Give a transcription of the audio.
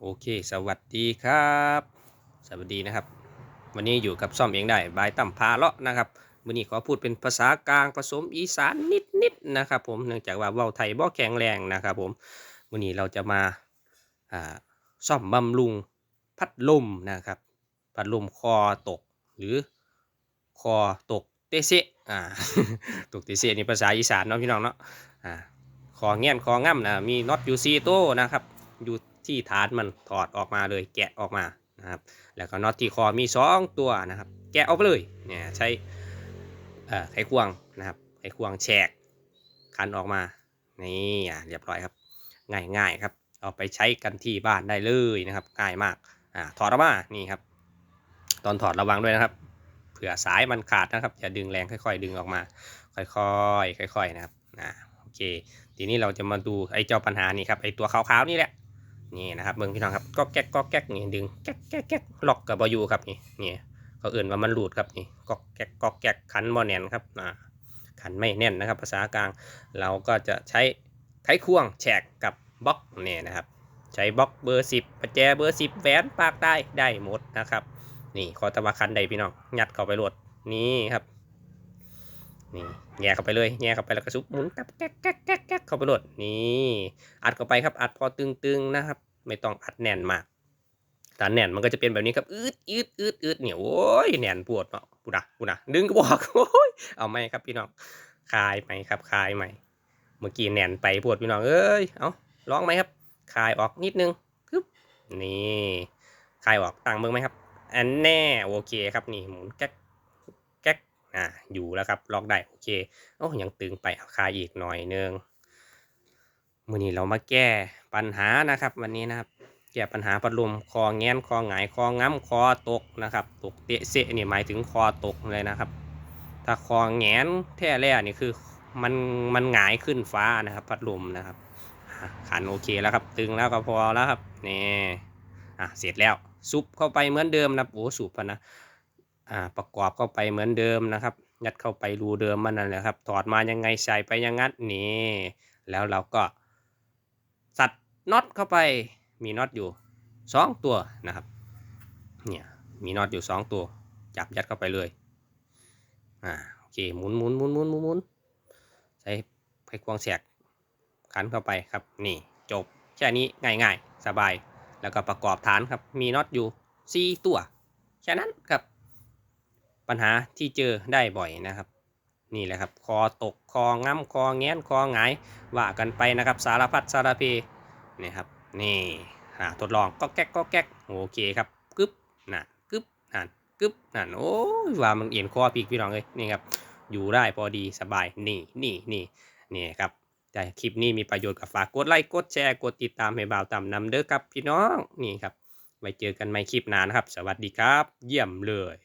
โอเค สวัสดีครับ สวัสดีนะครับ วันนี้อยู่กับซ่อมเองได้บายตั้มพาเลาะนะครับวันนี้ขอพูดเป็นภาษากลางผสมอีสานนิดๆนะครับ ผมเนื่องจากว่าเว้าไทยบ่แข็งแรงนะครับ ผมวันนี้เราจะมาซ่อมบำรุงพัดลมนะครับ พัดลมคอตกหรือคอตกเตเซอ่าตกเตเซะนี่ภาษาอีสานเนาะพี่น้องเนาะอ่าคอเงี้ยนคอง่ำนะมีน็อตอยู่ซีโต้นะครับอยู่ ที่ฐานมันถอดออกมาเลยแกะออกมานะครับ แล้วก็น็อตที่คอมีสองตัวนะครับ แกะออกไปเลยเนี่ยใช้ไขควงนะครับไขควงแฉกคันออกมานี่อะเรียบร้อยครับ ง่ายง่ายๆครับ เอาไปใช้กันที่บ้านได้เลยนะครับง่ายมากอ่าถอดออกมานี่ครับ ตอนถอดระวังด้วยนะครับเผื่อสายมันขาดนะครับอย่าดึงแรงค่อยๆ ดึงออกมา ค่อยๆค่อย ๆ นะครับอ่าโอเค ทีนี้เราจะมาดูไอ้เจ้าปัญหานี่ครับไอ้ตัวขาวๆนี่แหละ นี่นะครับเบิ่งพี่น้องครับก็แก๊กก็แก๊กนี่ดึงแก๊กแก๊กแก๊กล็อกกับบอยูครับนี่นี่เขาเอื่นว่ามันหลุดครับนี่ก็แก๊กก็แก๊กขันบ่แน่นครับอ่าขันไม่แน่นนะครับ ภาษากลางเราก็จะใช้ไขควงแฉกกับบล็อกเนี่ยนะครับ ใช้บล็อกเบอร์สิบประแจเบอร์สิบแหวนปากได้ได้หมดนะครับ นี่คอตะวาคันใดพี่น้องยัดเข้าไปโหลดนี่ครับนี่แง่เข้าไปเลยแง่เข้าไปแล้วก็ซุบหมุนกับแก๊กแก๊กแก๊กแก๊กเข้าไปโหลดนี่อัดเข้าไปครับอัดพอตึงๆนะครับ ไม่ต้องอัดแน่นมากถ้าแน่นมันก็จะเป็นแบบนี้ครับอืดอืดอืดอืดเนี่ยโอ้ยแน่นปวดเนาะปูนะปูนะดึงก็บอกโอ้ยเอาไหมครับพี่น้องคลายไหมครับคลายไหมเมื่อกี้แน่นไปปวดพี่น้องเอ้ยเอาลองไหมครับคลายออกนิดนึงปึ๊บนี่คลายออกตั้งเบิ่งไหมครับอันแน่โอเคครับนี่หมุนแก๊กแก๊กอ่าอยู่แล้วครับล็อกได้โอเคโอ้ยังตึงไปเอาคาอีกหน่อยนึง มื่อนี้เรามาแก้ปัญหานะครับ วันนี้นะครับ แก้ปัญหาพัดลมคอแงนคอหงายคอง้ำคอตกนะครับ ตกเตะเสะนี่หมายถึงคอตกเลยนะครับ ถ้าคอแงนแท้แร่นี่คือมันมันหงายขึ้นฟ้านะครับ พัดลมนะครับขันโอเคแล้วครับ ตึงแล้วก็พอแล้วครับนี่อะเสร็จแล้วซุปเข้าไปเหมือนเดิมนะครับโอ้สูบนะอ่าประกอบเข้าไปเหมือนเดิมนะครับ ยัดเข้าไปรูเดิมมันนั่นแหละครับถอดมายังไงใส่ไปยังงั้นนี่แล้วเราก็ สัตดน็อตเข้าไปมีน็อตอยู่สองตัวนะครับเนี่ยมีน็อตอยู่สองตัว จับยัดเข้าไปเลยอ่าโอเคหมุนหมุนหมุนหมุนหมุนหมุนใช้ไขควงแสกขันเข้าไปครับนี่จบแค่นี้ง่ายๆ สบายแล้วก็ประกอบฐานครับมีน็อตอยู่ 4 ตัวแค่นั้นครับ ปัญหาที่เจอได้บ่อยนะครับ นี่แหละครับ คอตก คอง้ำคอแง้นคอหงายว่ากันไปนะครับ สารพัดสารเพนี่ครับ นี่อ่าทดลองก็แก๊กก็แก๊กโอเคครับกึ๊บนั่นกึ๊บนั่นกึ๊บนั่นโอ้ยว่ามันเอียนคอปีกพี่น้องเลยนี่ครับ อยู่ได้พอดีสบาย นี่นี่นี่นี่ครับแต่คลิปนี้มีประโยชน์กับฝากกดไลค์กดแชร์กดติดตามให้บ่าวต่ำนำเด้อครับพี่น้องนี่ครับไว้เจอกันใหม่คลิปหน้านะครับ สวัสดีครับ เยี่ยมเลย